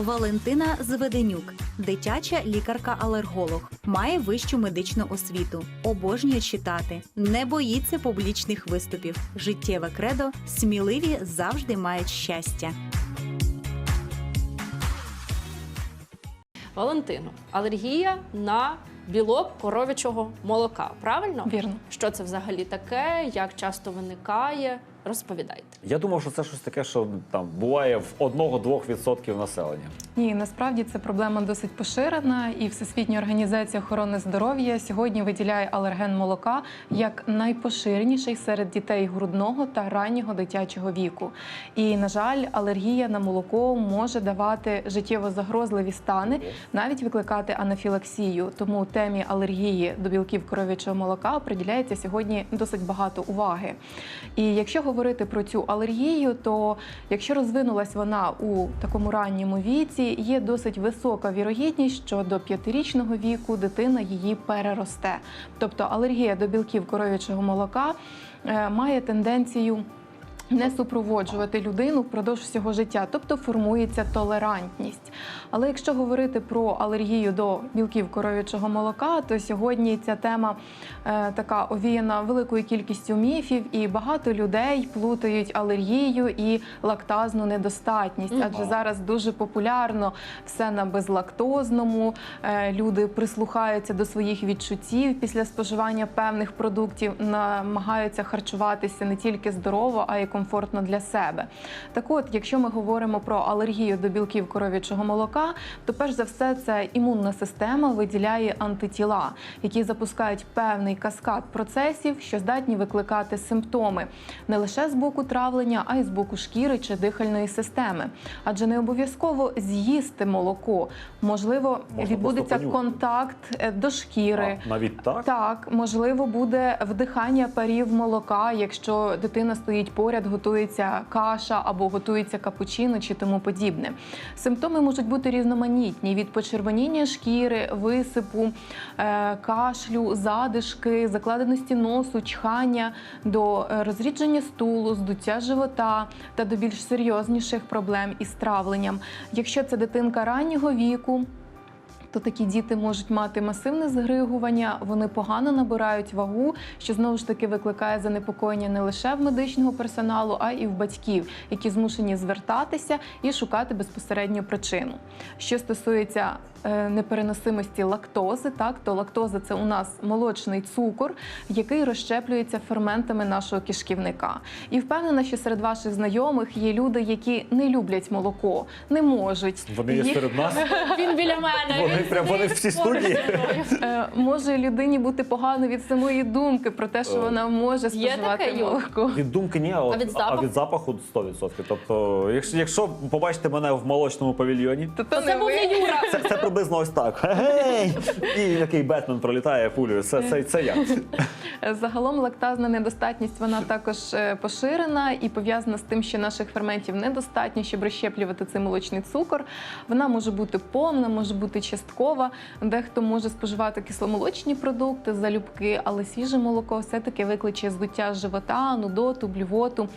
Валентина Зведенюк, дитяча лікарка-алерголог, має вищу медичну освіту, обожнює читати, не боїться публічних виступів. Життєве кредо сміливі завжди мають щастя. Валентино, алергія на білок коров'ячого молока. Правильно? Вірно. Що це взагалі таке? Як часто виникає? Розповідайте. Я думав, що це щось таке, що там буває в 1-2% населення. Ні, насправді це проблема досить поширена, і Всесвітня організація охорони здоров'я сьогодні виділяє алерген молока як найпоширеніший серед дітей грудного та раннього дитячого віку. І, на жаль, алергія на молоко може давати життєво загрозливі стани, навіть викликати анафілаксію. Тому темі алергії до білків коров'ячого молока приділяється сьогодні досить багато уваги. І якщо говорити про цю алергію, то якщо розвинулась вона у такому ранньому віці, є досить висока вірогідність, що до п'ятирічного віку дитина її переросте. Тобто алергія до білків коров'ячого молока е, має тенденцію. Не супроводжувати людину впродовж всього життя, тобто формується толерантність. Але якщо говорити про алергію до білків коров'ячого молока, то сьогодні ця тема е, така овіяна великою кількістю міфів, і багато людей плутають алергію і лактазну недостатність. Адже зараз дуже популярно все на безлактозному. Е, люди прислухаються до своїх відчуттів після споживання певних продуктів, намагаються харчуватися не тільки здорово, а й комфортно для себе. Так от, якщо ми говоримо про алергію до білків коров'ячого молока, то перш за все це імунна система виділяє антитіла, які запускають певний каскад процесів, що здатні викликати симптоми не лише з боку травлення, а й з боку шкіри чи дихальної системи. Адже не обов'язково з'їсти молоко. Можливо, Можна відбудеться контакт е, до шкіри. А, навіть так? Так, можливо, буде вдихання парів молока, якщо дитина стоїть поряд, готується каша або готується капучино чи тому подібне. Симптоми можуть бути різноманітні: від почервоніння шкіри, висипу, е, кашлю, задишки, закладеності носу, чхання до е, розрідження стулу, здуття живота та до більш серйозніших проблем із травленням. Якщо це дитинка раннього віку, то такі діти можуть мати масивне згригування, вони погано набирають вагу, що знову ж таки викликає занепокоєння не лише в медичного персоналу, а й в батьків, які змушені звертатися і шукати безпосередньо причину. Що стосується е, непереносимості лактози, так то лактоза це у нас молочний цукор, який розщеплюється ферментами нашого кишківника. І впевнена, що серед ваших знайомих є люди, які не люблять молоко, не можуть. Вони є Їх- серед нас. Він біля мене. Вони прям- вони сидить в цій поруч студії? Е, може людині бути погано від самої думки про те, що Е, вона може Є споживати таке, Юр? молоко. Від думки ні, а, от- від а запаху? від запаху 100%. Тобто, якщо, якщо побачите мене в молочному павільйоні, То, то Це не був ви. не Юра. це, це приблизно ось так. Гей! І який Бетмен пролітає пулею. Це, це, це я. Е, Загалом лактазна недостатність вона також е, поширена і пов'язана з тим, що наших ферментів недостатньо, щоб розщеплювати цей молочний цукор. Вона може бути повна, може бути часткова. Дехто може споживати кисломолочні продукти, залюбки, але свіже молоко все-таки викличе здуття живота, нудоту, блювоту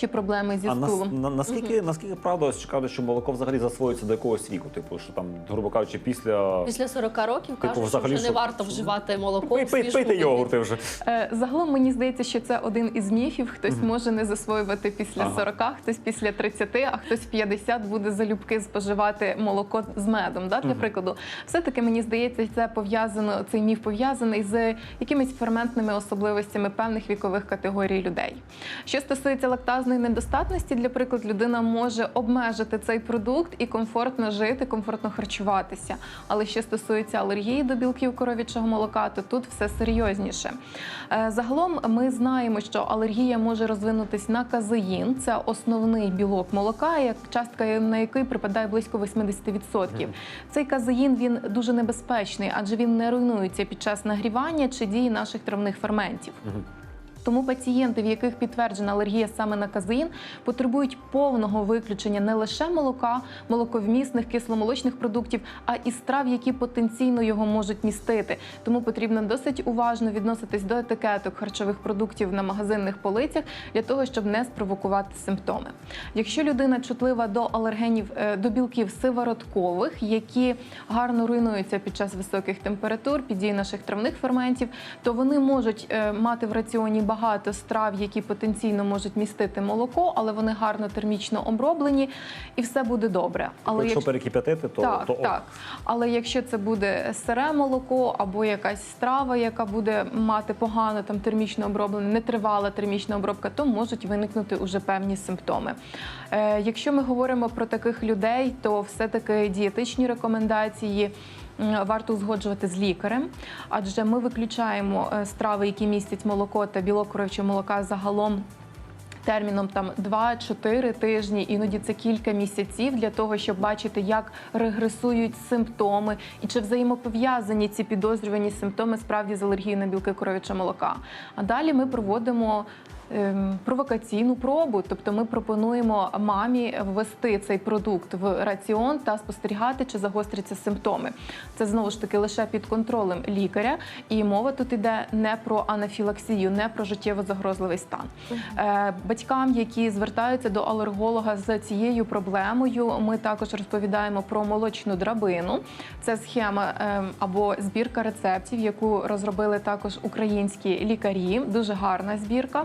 чи проблеми зі А нас, стулом. на, наскільки, наскільки правда ось кажуть, що молоко взагалі засвоюється до якогось віку? Типу, що там, грубо кажучи, після. Після 40 років кажуть, що взагалі, вже не варто вживати молоко. Пий, пий, пийте йогурти вже. Е, Загалом мені здається, що це один із міфів. Хтось може не засвоювати після Ага. 40, хтось після 30, а хтось 50 буде залюбки споживати молоко з медом. Да, для прикладу, все-таки мені здається, це пов'язано. Цей міф пов'язаний з якимись ферментними особливостями певних вікових категорій людей. Що стосується лактазної недостатності, для прикладу, людина може обмежити цей продукт і комфортно жити, комфортно харчуватися. Але що стосується алергії до білків коров'ячого молока, то тут все серйозніше. Е, Загалом ми знаємо, що алергія може розвинутись на казеїн. Це основний білок молока, як частка на який припадає близько 80%. Цей казеїн він дуже небезпечний, адже він не руйнується під час нагрівання чи дії наших травних ферментів. Тому пацієнти, в яких підтверджена алергія саме на казеїн, потребують повного виключення не лише молока, молоковмісних, кисломолочних продуктів, а і страв, які потенційно його можуть містити. Тому потрібно досить уважно відноситись до етикеток харчових продуктів на магазинних полицях для того, щоб не спровокувати симптоми. Якщо людина чутлива до алергенів е, до білків сивороткових, які гарно руйнуються під час високих температур, під дією наших травних ферментів, то вони можуть е, мати в раціоні багато страв, які потенційно можуть містити молоко, але вони гарно термічно оброблені, і все буде добре. Але якщо якщо- перекип'ятити, то, так, то так. Але якщо це буде сире молоко або якась страва, яка буде мати погано там термічно оброблене, нетривала термічна обробка, то можуть виникнути уже певні симптоми. Е, якщо ми говоримо про таких людей, то все-таки дієтичні рекомендації. Варто узгоджувати з лікарем, адже ми виключаємо е, страви, які містять молоко та білок коров'ячого молока загалом терміном там 2-4 тижні, іноді це кілька місяців для того, щоб бачити, як регресують симптоми і чи взаємопов'язані ці підозрювані симптоми справді з алергією на білки коров'ячого молока. А далі ми проводимо. Ем, Провокаційну пробу, тобто ми пропонуємо мамі ввести цей продукт в раціон та спостерігати, чи загостряться симптоми. Це знову ж таки лише під контролем лікаря, і мова тут іде не про анафілаксію, не про життєво загрозливий стан. Е, Батькам, які звертаються до алерголога з цією проблемою, ми також розповідаємо про молочну драбину. Це схема ем, або збірка рецептів, яку розробили також українські лікарі. Дуже гарна збірка,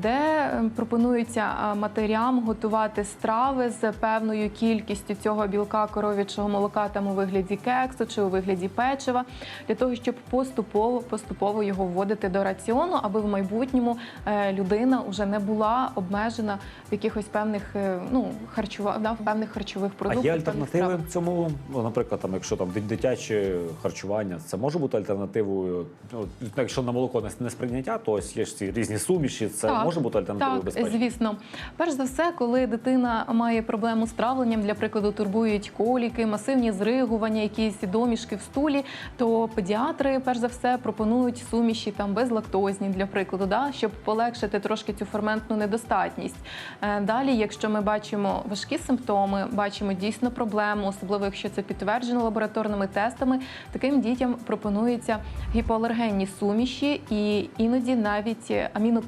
де ем, пропонується е, матерям готувати страви з певною кількістю цього білка коров'ячого молока там у вигляді кексу чи у вигляді печива, для того, щоб поступово поступово його вводити до раціону, аби в майбутньому е, людина вже не була обмежена в якихось певних е, ну харчова да, в певних харчових А є альтернативи цьому? Ну, наприклад, там, якщо там дит- дитяче харчування, це може бути альтернативою. Ну, якщо на молоко не- не сприйняття, то ось є ж ці різні суміші. Це Так, може бути альтернативою Так, звісно. Перш за все, коли дитина має проблему з травленням, для прикладу, турбують коліки, масивні зригування, якісь домішки в стулі, то педіатри, перш за все, пропонують суміші там безлактозні, для прикладу, да, щоб полегшити трошки цю ферментну недостатність. Е, Далі, якщо ми бачимо важкі симптоми, бачимо дійсно проблему, особливо якщо це підтверджено лабораторними тестами, таким дітям пропонуються гіпоалергенні суміші і іноді навіть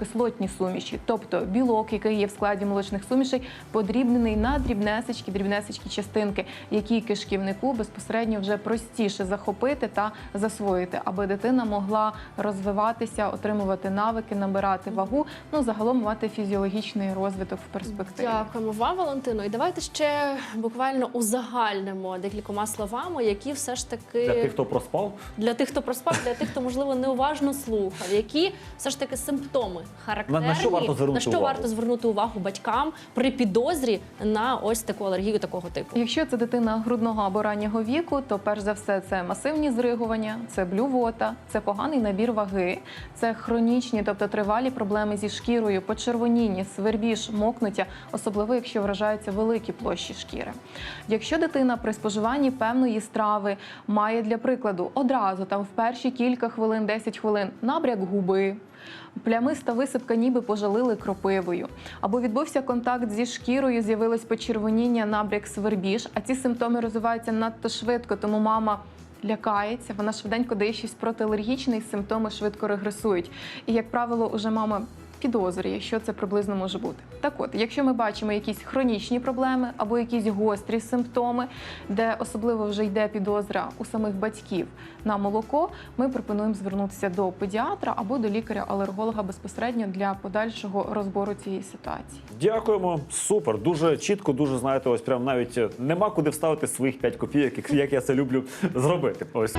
амінокислотні суміші, тобто білок, який є в складі молочних сумішей, подрібнений на дрібнесечки, дрібнесечки частинки, які кишківнику безпосередньо вже простіше захопити та засвоїти, аби дитина могла розвиватися, отримувати навики, набирати вагу, ну загалом мати фізіологічний розвиток в перспективі. Дякуємо вам, Валентино. І давайте ще буквально узагальнимо декількома словами, які все ж таки Для тих, хто проспав, для тих, хто проспав, для тих, хто можливо неуважно слухав, які все ж таки симптоми характерні, На- на що варто звернути на що увагу? варто звернути увагу батькам при підозрі на ось таку алергію такого типу. Якщо це дитина грудного або раннього віку, то перш за все це масивні зригування, це блювота, це поганий набір ваги, це хронічні, тобто тривалі проблеми зі шкірою, почервоніння, свербіж, мокнуття, особливо якщо вражаються великі площі шкіри. Якщо дитина при споживанні певної страви має для прикладу одразу там в перші кілька хвилин, 10 хвилин набряк губи. Плямиста висипка, ніби пожалили кропивою, або відбувся контакт зі шкірою, з'явилось почервоніння, набряк свербіж, а ці симптоми розвиваються надто швидко, тому мама лякається, вона швиденько дає щось протиалергічне, і симптоми швидко регресують. І, як правило, уже мама підозрює, що це приблизно може бути. Так от, якщо ми бачимо якісь хронічні проблеми або якісь гострі симптоми, де особливо вже йде підозра у самих батьків на молоко, ми пропонуємо звернутися до педіатра або до лікаря-алерголога безпосередньо для подальшого розбору цієї ситуації. дякуємо. Супер, дуже чітко, дуже знаєте, ось прям навіть е, нема куди вставити своїх 5 копійок, як я це люблю зробити. Ось.